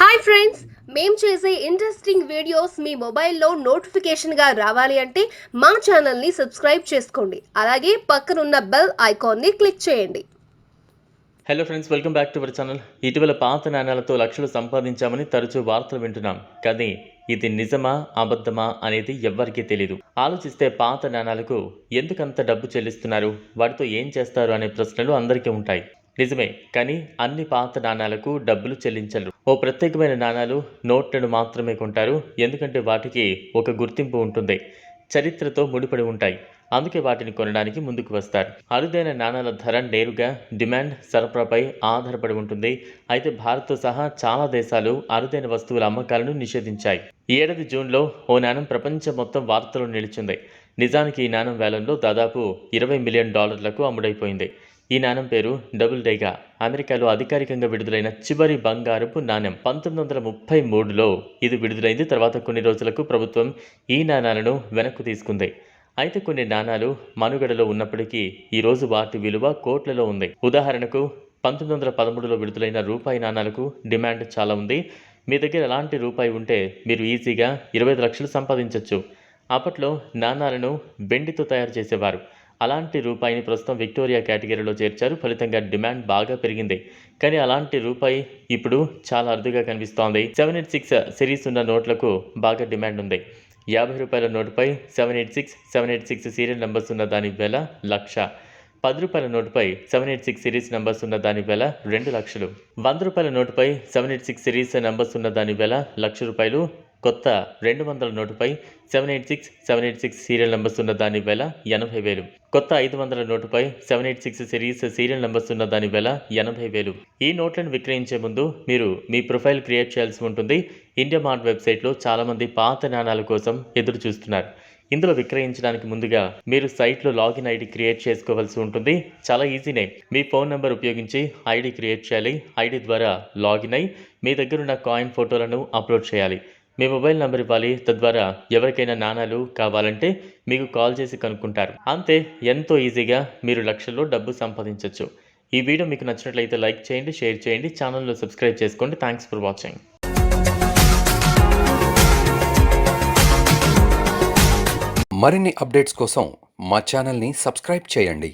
Hi friends మేము చేసే interesting videos మీ మొబైల్లో నోటిఫికేషన్గా రావాలి అంటే మా ఛానల్ని సబ్స్క్రైబ్ చేసుకోండి. అలాగే పక్కనున్న బెల్ ఐకాన్ని క్లిక్ చేయండి. Hello friends welcome back to our channel ఇటీవల పాత నాణ్యాలతో లక్షలు సంపాదించామని తరచూ వార్తలు వింటున్నాం. కానీ ఇది నిజమా అబద్ధమా అనేది ఎవ్వరికీ తెలియదు ఆలోచిస్తే పాత నాణాలకు ఎందుకంత డబ్బు చెల్లిస్తున్నారు? వాటితో ఏం చేస్తారు? అనే ప్రశ్నలు అందరికీ ఉంటాయి. నిజమే కానీ అన్ని పాత నాణాలకు డబ్బులు చెల్లించరు. ఓ ప్రత్యేకమైన నాణాలు నోట్లను మాత్రమే కొంటారు ఎందుకంటే వాటికి ఒక గుర్తింపు ఉంటుంది చరిత్రతో ముడిపడి ఉంటాయి. అందుకే వాటిని కొనడానికి ముందుకు వస్తారు. అరుదైన నాణాల ధర నేరుగా డిమాండ్ సరఫరాపై ఆధారపడి ఉంటుంది. అయితే భారత్తో సహా చాలా దేశాలు అరుదైన వస్తువుల అమ్మకాలను నిషేధించాయి. ఈ ఏడాది జూన్లో ఓ నాణం ప్రపంచం మొత్తం వార్తలు నిలిచింది. నిజానికి ఈ నాణం వేలంలో దాదాపు ఇరవై మిలియన్ డాలర్లకు అమ్ముడైపోయింది. ఈ నాణం పేరు డబుల్ డైగా. అమెరికాలో అధికారికంగా విడుదలైన చివరి బంగారపు నాణ్యం పంతొమ్మిది వందల ముప్పై మూడులో ఇది విడుదలైంది. తర్వాత కొన్ని రోజులకు ప్రభుత్వం ఈ నాణాలను వెనక్కు తీసుకుంది. అయితే కొన్ని నాణాలు మనుగడలో ఉన్నప్పటికీ ఈరోజు వాటి విలువ కోట్లలో ఉంది. ఉదాహరణకు పంతొమ్మిది వందల పదమూడులో విడుదలైన రూపాయి నాణాలకు డిమాండ్ చాలా ఉంది. మీ దగ్గర ఎలాంటి రూపాయి ఉంటే మీరు ఈజీగా ఇరవై ఐదు లక్షలు సంపాదించవచ్చు అప్పట్లో నాణాలను వెండితో తయారు చేసేవారు. అలాంటి రూపాయిని ప్రస్తుతం విక్టోరియా కేటగిరీలో చేర్చారు. ఫలితంగా డిమాండ్ బాగా పెరిగింది. కానీ అలాంటి రూపాయి ఇప్పుడు చాలా అరుదుగా కనిపిస్తోంది. సెవెన్ ఎయిట్ సిక్స్ సిరీస్ ఉన్న నోట్లకు బాగా డిమాండ్ ఉంది. యాభై రూపాయల నోటుపై seven eight six seven eight six serial numbers ఉన్న దాని వేల లక్ష. పది రూపాయల నోటుపై seven eight six series numbers ఉన్న దాని వేల రెండు లక్షలు. వంద రూపాయల నోటుపై seven eight six series numbers ఉన్న దాని వేల లక్ష రూపాయలు. కొత్త రెండు వందల నోటుపై seven eight six seven eight six serial numbers ఉన్న దాని వెల ఎనభై వేలు. కొత్త ఐదు వందల నోటుపై seven eight six series serial numbers ఉన్న దాని వెల ఎనభై వేలు. ఈ నోట్లను విక్రయించే ముందు మీరు మీ ప్రొఫైల్ క్రియేట్ చేయాల్సి ఉంటుంది. ఇండియా మార్ట్ వెబ్సైట్లో చాలామంది పాత నాణాల కోసం ఎదురు చూస్తున్నారు ఇందులో విక్రయించడానికి ముందుగా మీరు సైట్లో లాగిన్ ఐడి క్రియేట్ చేసుకోవాల్సి ఉంటుంది. చాలా ఈజీనే. మీ ఫోన్ నెంబర్ ఉపయోగించి ఐడి క్రియేట్ చేయాలి. ఐడి ద్వారా లాగిన్ అయి మీ దగ్గర ఉన్న కాయిన్ ఫోటోలను అప్లోడ్ చేయాలి. మీ మొబైల్ నెంబర్ ఇవ్వాలి. తద్వారా ఎవరికైనా నాణాలు కావాలంటే మీకు కాల్ చేసి కనుక్కుంటారు. అంతే ఎంతో ఈజీగా మీరు లక్షల్లో డబ్బు సంపాదించవచ్చు ఈ వీడియో మీకు నచ్చినట్లయితే లైక్ చేయండి షేర్ చేయండి ఛానల్లో సబ్స్క్రైబ్ చేసుకోండి. థ్యాంక్స్ ఫర్ వాచింగ్ మరిన్ని అప్డేట్స్ కోసం మా ఛానల్ని సబ్స్క్రైబ్ చేయండి.